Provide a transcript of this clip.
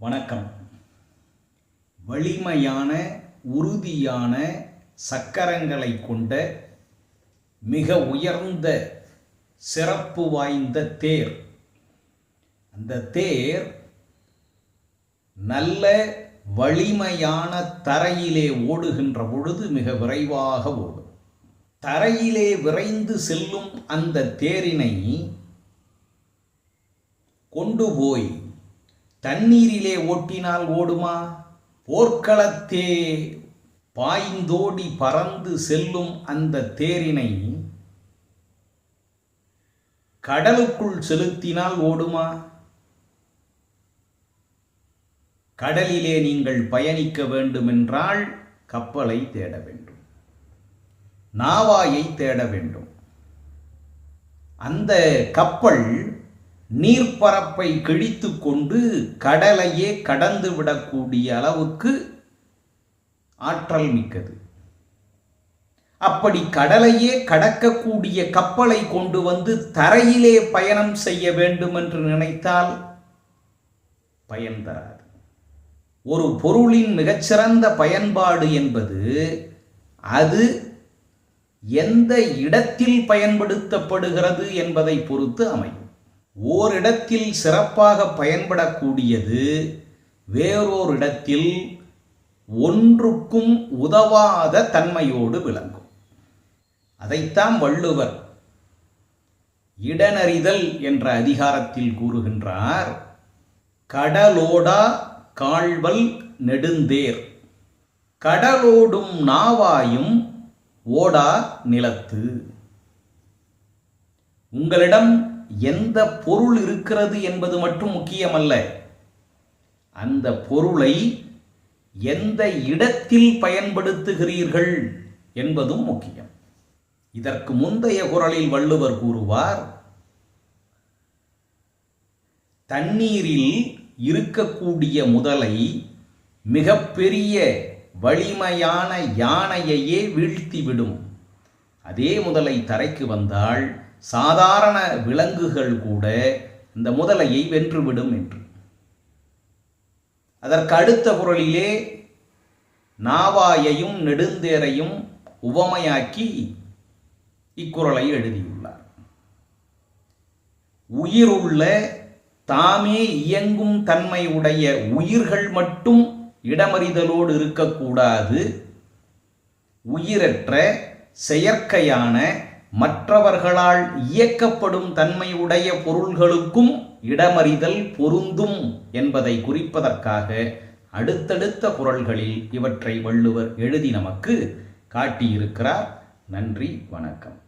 வணக்கம். வலிமையான உறுதியான சக்கரங்களை கொண்ட மிக உயர்ந்த சிறப்பு வாய்ந்த தேர். அந்த தேர் நல்ல வலிமையான தரையிலே ஓடுகின்ற பொழுது மிக விரைவாக ஓடும். தரையிலே விரைந்து செல்லும் அந்த தேரினை கொண்டு போய் தண்ணீரிலே ஓட்டினால் ஓடுமா? போர்க்களத்தே பாய்ந்தோடி பறந்து செல்லும் அந்த தேரினை கடலுக்குள் செலுத்தினால் ஓடுமா? கடலிலே நீங்கள் பயணிக்க வேண்டுமென்றால் கப்பலை தேட வேண்டும். நாவாயை தேட வேண்டும். அந்த கப்பல் நீர்ப்பரப்பை கிழித்து கொண்டு கடலையே கடந்து விடக்கூடிய அளவுக்கு ஆற்றல் மிக்கது. அப்படி கடலையே கடக்கக்கூடிய கப்பலை கொண்டு வந்து தரையிலே பயணம் செய்ய வேண்டும் என்று நினைத்தால் பயன் தராது. ஒரு பொருளின் மிகச்சிறந்த பயன்பாடு என்பது அது எந்த இடத்தில் பயன்படுத்தப்படுகிறது என்பதை பொறுத்து அமையும். ஓரிடத்தில் சிறப்பாக பயன்படக்கூடியது வேறோரிடத்தில் ஒன்றுக்கும் உதவாத தன்மையோடு விளங்கும். அதைத்தான் வள்ளுவர் இடனறிதல் என்ற அதிகாரத்தில் கூறுகின்றார். கடலோடா கால்வல் நெடுந்தேர். கடலோடும் நாவாயும் ஓடா நிலத்து. உங்களிடம் எந்த பொருள் இருக்கிறது என்பது மட்டும் முக்கியமல்ல. அந்த பொருளை எந்த இடத்தில் பயன்படுத்துகிறீர்கள் என்பதும் முக்கியம். இதற்கு முந்தைய குரலில் வள்ளுவர் கூறுவார் தண்ணீரில் இருக்கக்கூடிய முதலை மிகப்பெரிய வலிமையான யானையையே வீழ்த்திவிடும். அதே முதலை தரைக்கு வந்தால் சாதாரண விலங்குகள் கூட இந்த முதலையை வென்றுவிடும் என்று. அதற்கு அடுத்த குரலிலே நாவாயையும் நெடுந்தேரையும் உவமையாக்கி இக்குறளை எழுதியுள்ளார். உயிருள்ள தாமே இயங்கும் தன்மை உடைய உயிர்கள் மட்டும் இடமறிதலோடு இருக்கக்கூடாது. உயிரற்ற செயற்கையான மற்றவர்களால் இயக்கப்படும் தன்மையுடைய பொருள்களுக்கும் இடமறிதல் பொருந்தும் என்பதை குறிப்பதற்காக அடுத்தடுத்த குரல்களில் இவற்றை வள்ளுவர் எழுதி நமக்கு காட்டியிருக்கிறார். நன்றி வணக்கம்.